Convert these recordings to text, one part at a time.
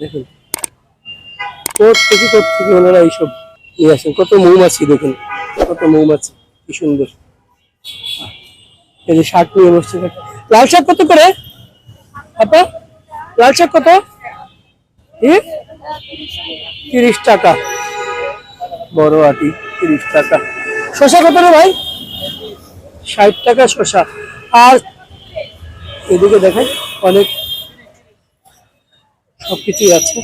দেখুন। কোথ থেকে কোথ থেকে এইসব নিয়ে আসেন, কত মৌমাছি দেখুন, কত মৌমাছি, কি সুন্দর। এই যে শাক নিয়ে বসছে লাল শাক কত করে? আপা, লাল শাক কত? তিরিশ টাকা। বড় আটি, তিরিশ টাকা। শসা কত রে ভাই? ষাট টাকা শসা। আর এদিকে দেখেন, অনেক সবকিছুই আছে।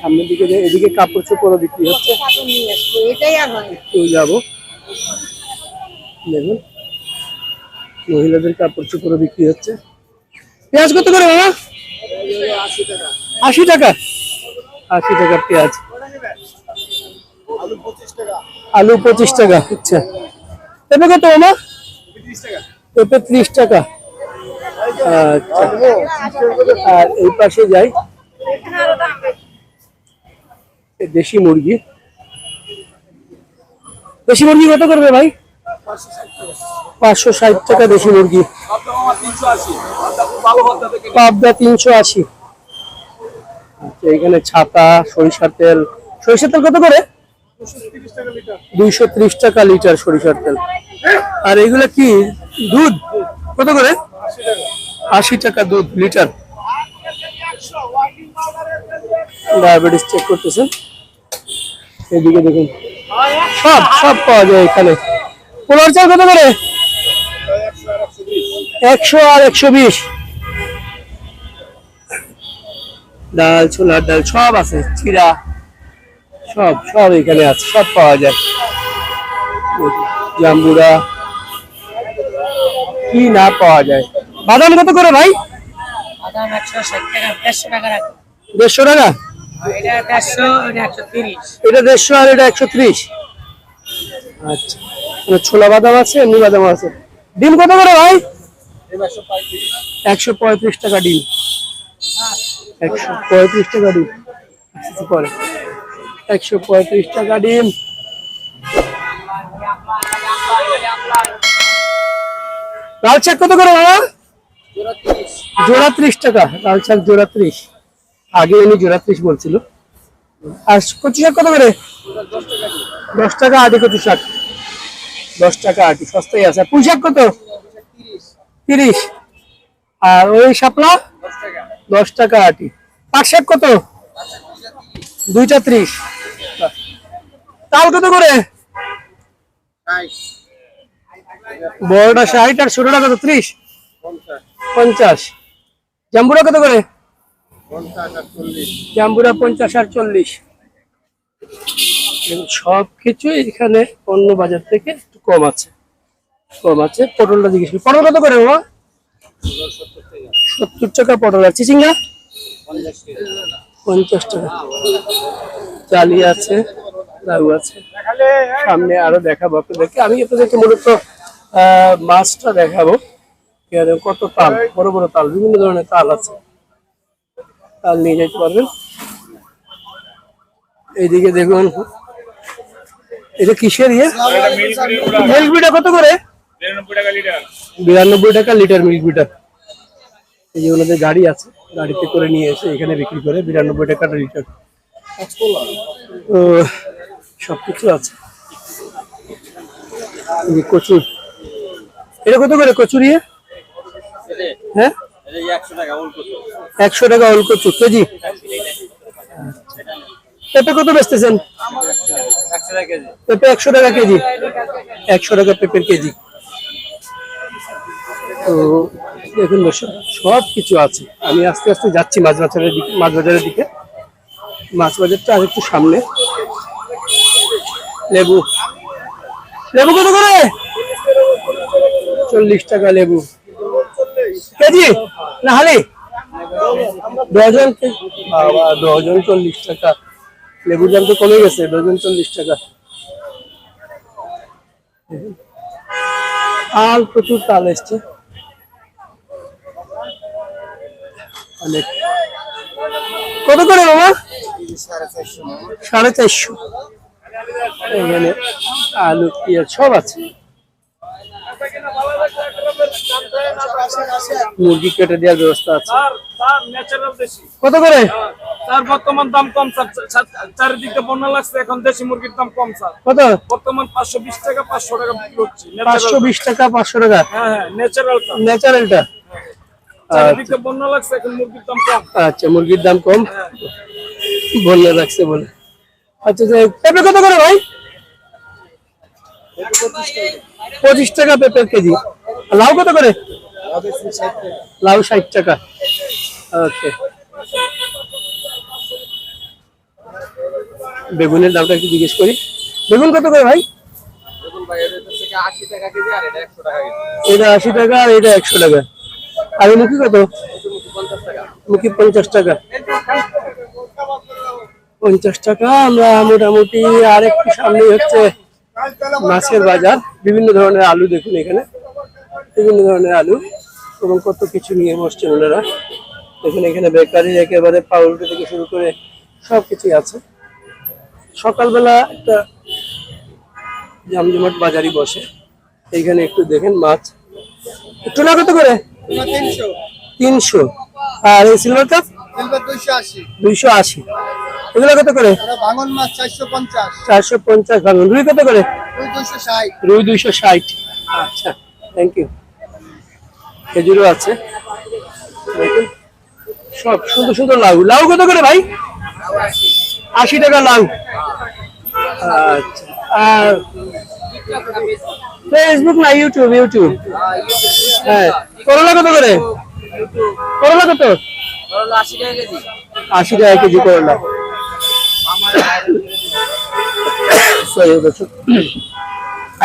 সামনের দিকে যে- এদিকে কাপড় চোপড়ও বিক্রি হচ্ছে। একটু যাব। দেখুন মহিলাদের কাপড় চোপড়ও বিক্রি হচ্ছে। পেঁয়াজ কত করে বাবা? আশি টাকা। আশি টাকা পেঁয়াজ। আলু পঁচিশ টাকা। আচ্ছা। পেঁপে কত মামা পেঁপে ত্রিশ টাকা। আর এই পাশে যাই। দেশি মুরগি। দেশি মুরগি কত করবে ভাই? পাঁচশো ষাট টাকা দেশি মুরগি। পাবদা তিনশো আশি। আচ্ছা, এখানে ছাতা সরিষার তেল। সরিষার তেল কত করে? দুইশো ত্রিশ টাকা লিটার সরিষার তেল। আর এগুলো কি? দুধ? কত করে? আশি টাকা দুধ লিটার। ডায়াবেটিস চেক করতেছেন এদিকে দেখুন। সব সব পাওয়া যায় এখানে। পোলার চাল কত করে? একশো আর একশো বিশ। ডাল, ছোলার ডাল, সব আছে। চিরা, সব সব এখানে আছে। সব পাওয়া যায়। জাম্বুরা। কি না পাওয়া যায়। বাদাম কত করে ভাই? বাদাম একশো ষাট টাকা দেড়শো টাকা দেড়শো টাকা? এটা দেড়শো আর এটা একশো ত্রিশ। আচ্ছা। মানে ছোলা বাদাম আছে এমনি বাদাম আছে। ডিম কত করে ভাই? একশো পঁয়ত্রিশ টাকা ডিম। একশো পঁয়ত্রিশ টাকা ডিম। আচ্ছা, পরে। একশো পঁয়ত্রিশ টাকা ডিম। লাল শাক কত করে বাবা জোড়া ত্রিশ টাকা, লাল শাক জোড়া ত্রিশ। আগে উনি জোড়া ত্রিশ বলছিল। আর কচু শাক কত করে? দশ টাকা আটি কচু শাক। দশ টাকা আটি সস্তায় আছে। পুঁই শাক কত? তিরিশ। আর ওই শাপলা? দশ টাকা আটি পাট শাক কত? দুইটা ত্রিশ। তাল কত করে? বড়টা ষাট আর ছোটটা কত? ত্রিশ। পঞ্চাশ জাম্বুরা কত করে? জাম্বুরা পঞ্চাশ আর চল্লিশ। সব কিছু এখানে অন্য বাজার থেকে একটু কম আছে। কম আছে পটলটা জিজ্ঞেস পটল কত করে বাবা সত্তর টাকা পটল আর চিচিঙ্গা? পঞ্চাশ টাকা। চালি আছে লাউ আছে। সামনে আরও দেখাবো আপনাদেরকে। আমি আপনাদেরকে মূলত আহ, মাছটা দেখাবো। এখানে কত তাল, বড় বড় তাল, বিভিন্ন ধরনের তাল আছে। তাল নিয়ে যেতে পারবেন। এইদিকে দেখুন। এটা কিসের ইয়ে? মিল্ক কত করে? বিরানব্বই টাকা লিটার মিল্ক বিটা। এই যে ওনাদের গাড়ি আছে, গাড়িতে করে নিয়ে এসে এখানে বিক্রি করে বিরানব্বই টাকা লিটার। সবকিছু আছে। কচুর। এটা কত করে কচুর ইয়ে? হ্যাঁ? একশো টাকা ওল কচু কেজি। পেঁপে কত বেচতেছেন? পেঁপে একশো টাকা কেজি। একশো টাকা পেঁপের কেজি। তো দেখুন সব কিছু আছে। আমি আস্তে আস্তে যাচ্ছি মাছ বাজারের দিকে মাছ বাজারের দিকে। মাছ বাজারটা আর একটু সামনে। লেবু। লেবু কত করে? চল্লিশ টাকা লেবু। কেজি? না হালি ডজন ডজন চল্লিশ টাকা। লেবুর দাম তো কমে গেছে ডজন চল্লিশ টাকা। তাল, প্রচুর তাল এসছে। অনেক। কত করে বাবা সাড়ে চারশো। এখানে আলু, পেঁয়াজ সব আছে। মুরগি কেটে দেওয়ার ব্যবস্থা আছে। কত করে? তার বর্তমান দাম কম স্যার। চারিদিকে বন্যা লাগছে এখন দেশি মুরগির দাম কম স্যার। কত? বর্তমান পাঁচশো বিশ টাকা পাঁচশো টাকা বিক্রি হচ্ছে। পাঁচশো বিশ টাকা পাঁচশো টাকা? হ্যাঁ হ্যাঁ ন্যাচারালটা? ন্যাচারালটা চারিদিকে বন্যা লাগছে এখন মুরগির দাম কম। আচ্ছা মুরগির দাম কম? বললে রাখছে বলে। আচ্ছা আচ্ছা, পেঁপে কত করে ভাই? পঁচিশ টাকা পেঁপের কেজি। লাউ কত করে? লাউ ষাট টাকা। ওকে বেগুনের দামটা একটু জিজ্ঞেস করি। বেগুন কত করে ভাই? এটা আশি টাকা আর এটা একশো টাকা। আর মুখি কত? মুখি পঞ্চাশ টাকা। পঞ্চাশ টাকা। আমরা মোটামুটি আর একটু সামনে হচ্ছে মাছের বাজার। বিভিন্ন ধরনের আলু দেখুন এখানে। বিভিন্ন ধরনের আলু। এবং কত কিছু নিয়ে বসছেন ওনারা। দেখুন এখানে বেকারির একেবারে পাউরুটি থেকে শুরু করে সব কিছুই আছে। সকালবেলা একটা জমজমাট বাজারই বসে। এইখানে একটু দেখেন মাছ। টুনা কত করে? তিনশো। আর এই সিলভার কাপ দুইশো আশি। এগুলো কত করে? ভাঙন মাছ চারশো পঞ্চাশ। চারশো পঞ্চাশ ভাঙুন রুই কত করে? দুই দুইশো ষাট। রুই দুইশো ষাট। আচ্ছা থ্যাংক ইউ খেজুরও আছে। সব সুন্দর সুন্দর লাউ। লাউ কত করে ভাই? আশি টাকা লাউ। আচ্ছা। আর ফেসবুক না ইউটিউব ইউটিউব হ্যাঁ। করলা কত করে? করলা কত? আশি টাকা কেজি করলা।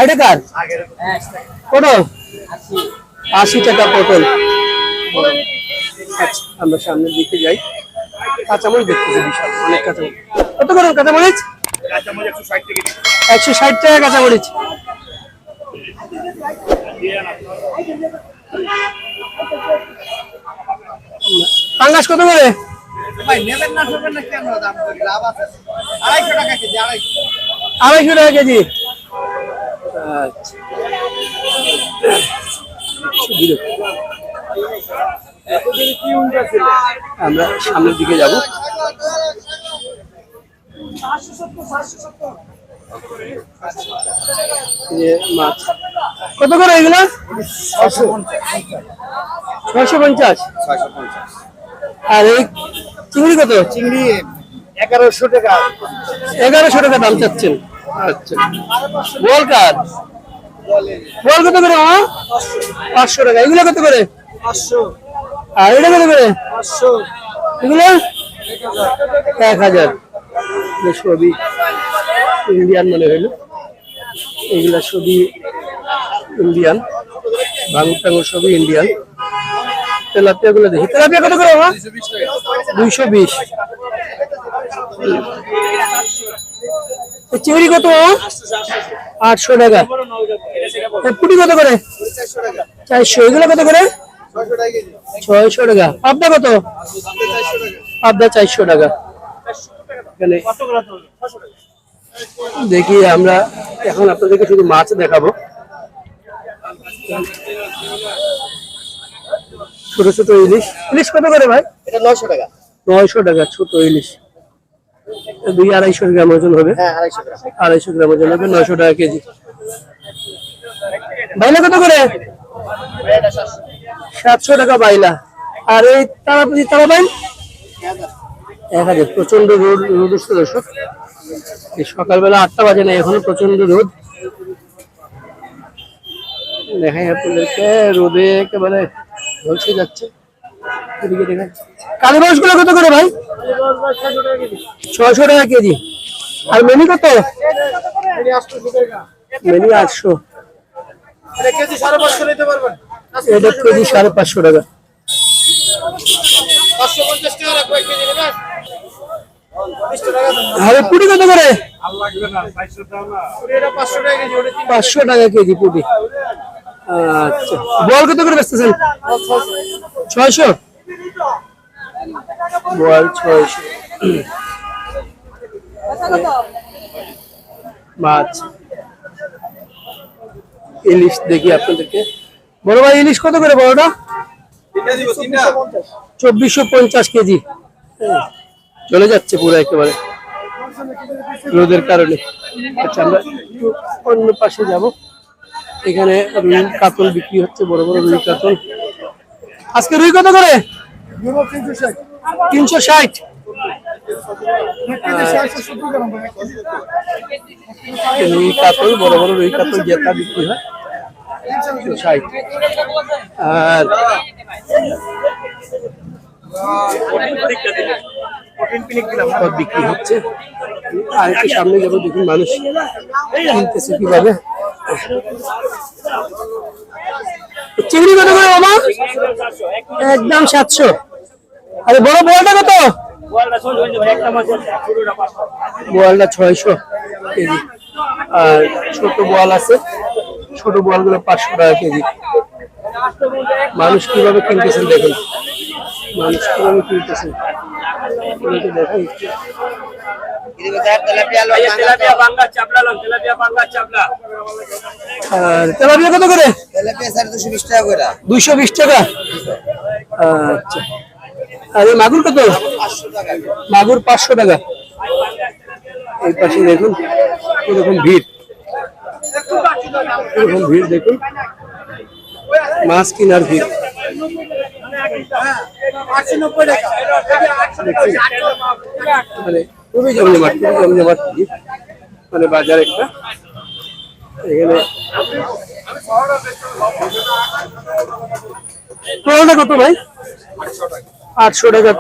এটা কার? পটল আশি টাকা পটল আচ্ছা আমরা সামনের দিকে যাই। কাঁচামরিচ দেখতেছি বিশাল অনেক কাঁচামরিচ। কত করে কাঁচামরিচ? একশো ষাট টাকা কাঁচামরিচ। পাঙ্গাস কত করে? আড়াইশো টাকা কেজি। আচ্ছা। বিরক্ত। আমরা সামনের দিকে যাব। মাছ। কত করে এগুলো? ছয়শো পঞ্চাশ। আর এই চিংড়ি কত? চিংড়ি এগারোশো টাকা। এগারোশো টাকা দাম চাচ্ছেন। আচ্ছা। বল কার? বল কত করে মামা পাঁচশো টাকা। এগুলো কত করে? পাঁচশো। আর এটা কত করে? পাঁচশো। এগুলো? এক হাজার। সবই ইন্ডিয়ান মনে হইল এগুলা সবই ইন্ডিয়ান। ভাঙুর টাঙুর সবই ইন্ডিয়ান। তেলাপিয়া গুলো দেখি। তেলাপিয়া কত করে মামা দুইশো বিশ। চিংড়ি কত আটশো টাকা। পুটি কত করে? চারশো। এগুলো কত করে? ছয়শো টাকা। পাবদা কত? পাবদা চারশো টাকা। দেখি আমরা এখন আপনাদেরকে শুধু মাছ দেখাবো। ছোট ছোট ইলিশ। ইলিশ কত করে ভাই? এটা নয়শো টাকা। নয়শো টাকা ছোট ইলিশ। দুই আড়াইশো গ্রাম ওজন হবে। হ্যাঁ আড়াইশো গ্রাম ওজন হবে নয়শো টাকা কেজি। বাইলা কত করে? সাতশো টাকা বাইলা। আর এই তারাপুরি তারা বাইল এক হাজার। প্রচণ্ড রোদ রোদ উঠছে দর্শক। এই সকালবেলা আটটা বাজে না এখনও প্রচণ্ড রোদ। দেখাই আপনাদেরকে রোদে একেবারে ঝলসে যাচ্ছে। এদিকে দেখাই। কালী কত করে ভাই? ছয়শো টাকা কেজি। আর মেনি কত? মেনি আটশো। এটা কেজি সাড়ে পাঁচশো টাকা। আর পুটি কত করে? পাঁচশো টাকা কেজি পুটি। আচ্ছা। বল কত করে বেচতেছেন? ছয়শো? বল ছয়শো। মাছ ইলিশ দেখি আপনাদেরকে। বড় ভাই ইলিশ কত করে বড়টা? চব্বিশশো পঞ্চাশ কেজি। চলে যাচ্ছে পুরো একেবারে রোদের কারণে। আচ্ছা আমরা একটু অন্য পাশে যাব। এখানে রুই কাতল বিক্রি হচ্ছে, বড় বড় রুই কাতল। আজকে রুই কত করে? তিনশো ষাট। রুই কাতল বড় বড় রুই কাতল জেতা বিক্রি হয় ষাট আর সব বিক্রি হচ্ছে। আর একটু সামনে যাব দেখুন মানুষ কিনতেছে কীভাবে। চিংড়ি কত করে মামা একদম সাতশো। আরে বড় বড়টা কত? বোয়ালটা ছয়শো কেজি। আর ছোট বোয়াল আছে ছোট বোয়ালগুলো পাঁচশো টাকা কেজি। মানুষ কীভাবে কিনতেছেন দেখুন। মানুষ কীভাবে কিনতেছেন। একটু। তেলাপিয়া কত করে? তেলাপিয়া সাড়ে দুশো বিশ টাকা করে। দুইশো বিশ টাকা? আচ্ছা। আর মাগুর কত? মাগুর পাঁচশো টাকা। এই পাশে দেখুন, এরকম ভিড়। এরকম ভিড় দেখুন। মাছ কেনার ভিড়? মানে খুবই জমজমাট খুবই জমজমাট ভিড়। মানে বাজার একটা। এখানে কোরালটা কত ভাই? আটশো টাকা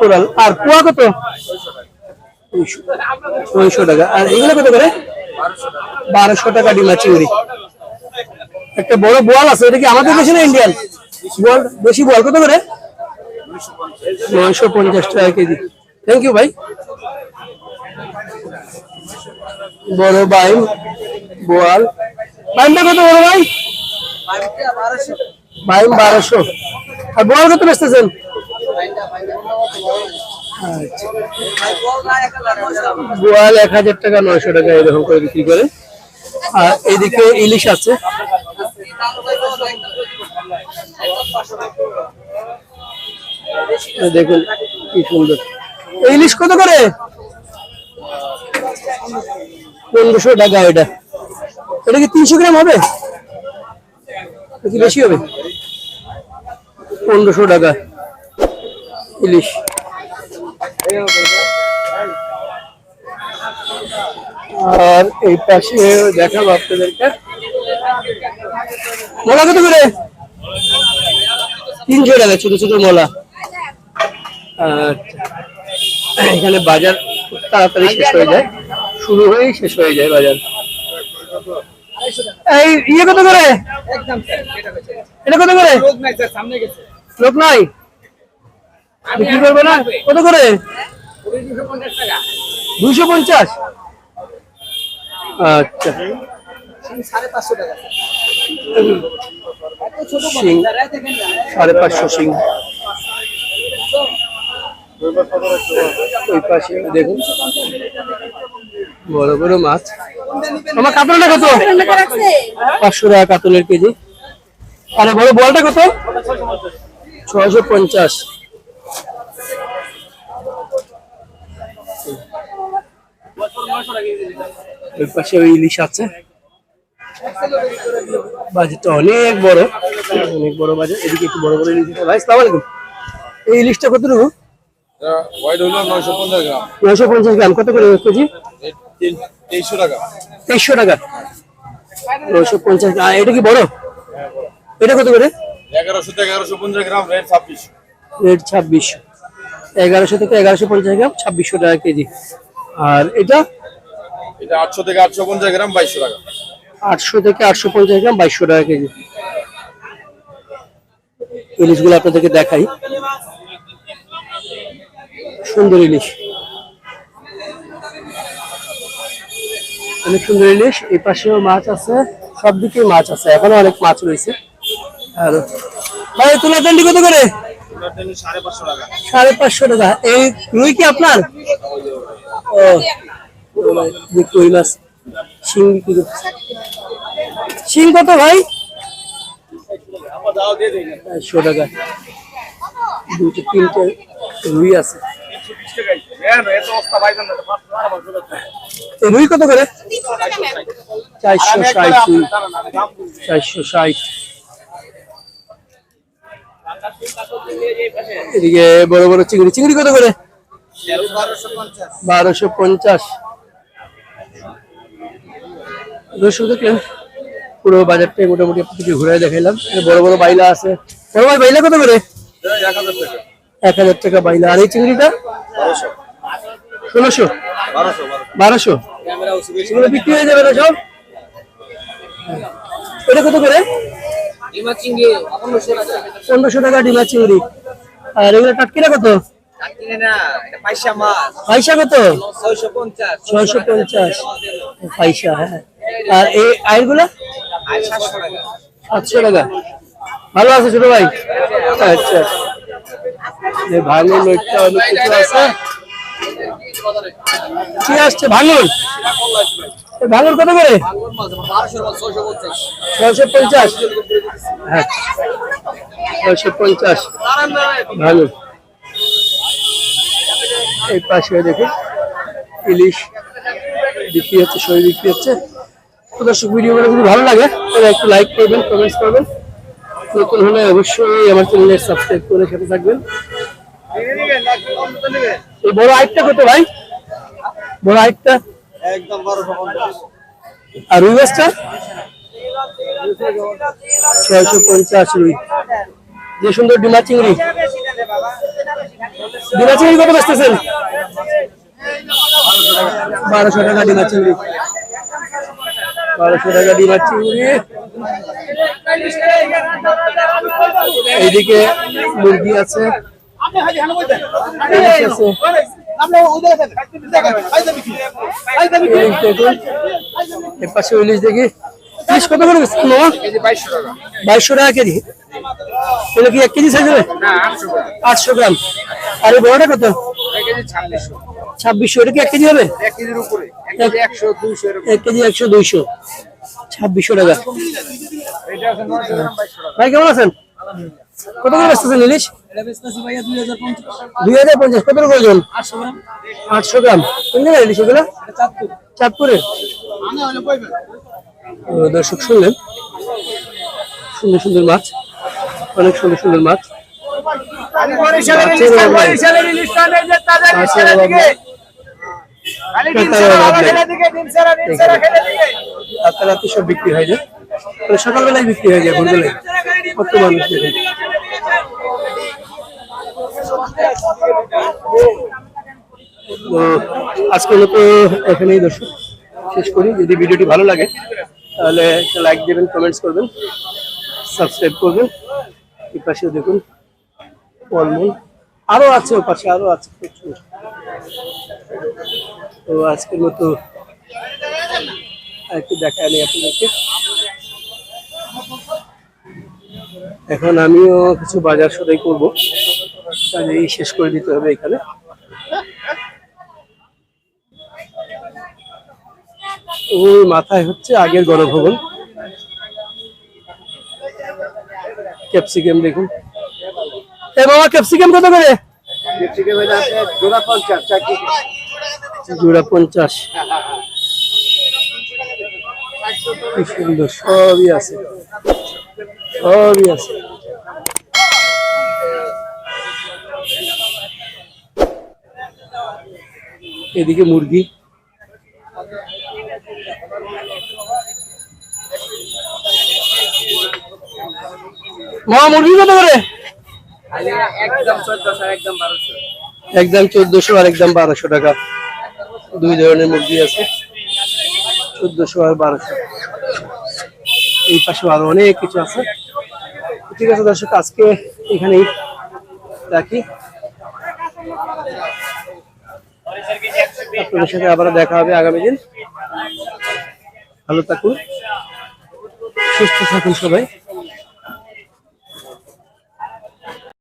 কোরাল আর পোয়া কত? নয়শো টাকা। আর এগুলো কত করে? বারোশো টাকা ডিমা চিংড়ি। একটা বড় বোয়াল আছে, এটা কি আমাদের দেশে না ইন্ডিয়ান বোয়াল? বেশি বোয়াল। কত করে? নয়শো পঞ্চাশ টাকা কেজি। থ্যাংক ইউ ভাই। বড় বাইম, বোয়াল। বাইমটা কত বড় ভাই? বাইম বারোশো। আর বোয়াল কত বেচতেছেন? বোয়াল এক হাজার টাকা, নয়শো টাকা এরকম করে বিক্রি করে। আর এদিকে ইলিশ আছে। দেখুন কি সুন্দর। ইলিশ কত করে? পনেরোশো টাকা এটা। এটা কি তিনশো গ্রাম হবে? কি বেশি হবে? পনেরোশো টাকা। ইলিশ আর এই পাশে দেখাবো আপনাদেরকে। মোলা কত করে? তিনশো টাকা ছোট ছোট মোলা। আচ্ছা। এখানে বাজার তাড়াতাড়ি শেষ হয়ে যায়। শুরু হয়েই শেষ হয়ে যায় বাজার। এই ইয়ে কত করে? এটা কত করে? লোক নাই স্যার সামনে গেছে লোক নাই বিক্রি করবে না? কত করে? দুশো পঞ্চাশ আচ্ছা। সাড়ে পাঁচশো সিং। ওই পাশে, দেখুন। বড় বড় মাছ। আমার কাতলটা কত? পাঁচশো টাকা কাতলের কেজি। আরে বড় বলটা কত? ছয়শো পঞ্চাশ। ওই পাশে ওই ইলিশ আছে। বাজারটা অনেক বড়। অনেক বড় বাজার এদিকে একটু বড় বড় ইলিশ। ভাই সালাম আলাইকুম। এই ইলিশটা কতটুকু? হোয়াইট নয়শো পঞ্চাশ গ্রাম। কত করে কেজি? তেইশশো টাকা। তেইশশো টাকা। নয়শো পঞ্চাশ গ্রাম। এটা কি বড়? এটা কত করে? এগারোশো থেকে এগারোশো পঞ্চাশ গ্রাম রেট ছাব্বিশ রেট ছাব্বিশশো। এগারোশো থেকে এগারোশো পঞ্চাশ গ্রাম ছাব্বিশশো টাকা কেজি। আর এটা? এটা আটশো থেকে আটশো পঞ্চাশ গ্রাম বাইশশো টাকা। আটশো থেকে আটশো পঞ্চাশ গ্রাম বাইশশো টাকা কেজি। ইলিশগুলো আপনাদেরকে দেখাই। সুন্দর ইলিশ। অনেক সুন্দর ইলিশ। এই পাশেও মাছ আছে। সব দিকেই মাছ আছে। এখনও অনেক মাছ রয়েছে। আর ভাই তুলা তেলটি কত করে? সাড়ে পাঁচশো টাকা। এই রুই কি আপনার? ও কই মাছ শিং বিক্রি করছে কত ভাই একশো টাকা দুটো তিনটে রুই আছে রুই কত করে চারশো ষাট রুই চারশো ষাট এদিকে বড় বড় চিংড়ি চিংড়ি কত করে? বারোশো পঞ্চাশ। দর্শক দেখলেন পুরো বাজারটাই মোটামুটি আপনাকে ঘুরে দেখাইলাম। বড় বড় বাইলা আছে। বড় ভাই বাইলা কত করে? এক হাজার টাকা বাইলা। আর এই চিংড়িটা? ষোলোশো। বারোশো। বিক্রি হয়ে যাবে না সব? এটা কত করে? পনেরোশো টাকা। ডিমা চিংড়ি। আর এগুলো টাটকিরা কত? কত? ছয়শো পঞ্চাশ। পয়সা হ্যাঁ। আর এই সাতশো টাকা। ভালো আছে ছোট ভাই? আচ্ছা। ভাঙন ওইটা অনেক কিছু আছে। কি আসছে ভাঙন ভাঙন কত করে? ছয়শো পঞ্চাশ। হ্যাঁ। ছয়শো পঞ্চাশ। ভালো এই পাশে দেখুন ইলিশ বিক্রি হচ্ছে সবই বিক্রি হচ্ছে। তো দর্শক ভিডিওগুলো যদি ভালো লাগে তাহলে একটু লাইক করবেন কমেন্টস করবেন। নতুন হলে অবশ্যই আমার চ্যানেলে সাবস্ক্রাইব করে সাথে থাকবেন। এই বড় আইটটা কত ভাই? বড় আইটটা একদম আর রুই মাছটা? ছয়শো পঞ্চাশ রুই। যে সুন্দর ডিমা চিংড়ি ডিমা চিংড়ি কত বেচতেছেন? বারোশো টাকা ডিমা চিংড়ি বারোশো টাকা ডিমা চিংড়ি এইদিকে মুরগি আছে। পাশে ইলিশ দেখি। ইলিশ কত করে বাইশশো টাকা কেজি। এটা কি এক কেজি সাইজ হবে? আটশো গ্রাম। আর এই বড়টা কত? ছাব্বিশশো। এটা কি এক কেজি হবে? এক কেজির উপরে। এক কেজি একশো দুইশো এক কেজি একশো দুইশো। ছাব্বিশশো টাকা। ভাই কেমন আছেন? কত করে বেচতেছেন ইলিশ? দুই হাজার পঞ্চাশ। কত করে ওজন? আটশো গ্রাম। কোন জায়গায় ইলিশ এগুলো? চাঁদপুরে। দর্শক শুনলেন? সুন্দর সুন্দর মাছ। অনেক সুন্দর সুন্দর মাছ। রাতারাতি সব বিক্রি হয়ে যায় সকালবেলায় বিক্রি হয়ে যায় ভোরবেলায়। কত মানুষ আজকের মতো এখানেই দর্শক শেষ করি। যদি ভিডিওটি ভালো লাগে তাহলে একটা লাইক দেবেন কমেন্টস করবেন সাবস্ক্রাইব করবেন। এই পাশেও দেখুন। ফলমূল আরও আছে ও পাশে আরও আছে প্রচুর। তো আজকের মতো একটু দেখায় নেই আপনাদেরকে। এখন আমিও কিছু বাজার সদাই করব। কাজেই শেষ করে দিতে হবে এখানে। ওই মাথায় হচ্ছে আগের গণভবন। ক্যাপসিকাম দেখুন। এ বাবা ক্যাপসিকাম কত করে? জোড়া পঞ্চাশ সুন্দর সবই আছে। সবই আছে। এদিকে মুরগি। মা মুরগি কত করে একদম চোদ্দশো একদম বারোশো একদম চোদ্দশো আর একদম বারোশো টাকা। দুই ধরনের মুরগি আছে। চোদ্দশো আর বারোশো। এই পাশে আরও অনেক কিছু আছে। ঠিক আছে দর্শক, আজকে এখানেই রাখি। আপনাদের সাথে আবার দেখা হবে আগামী দিন। ভালো থাকুন, সুস্থ থাকুন সবাই।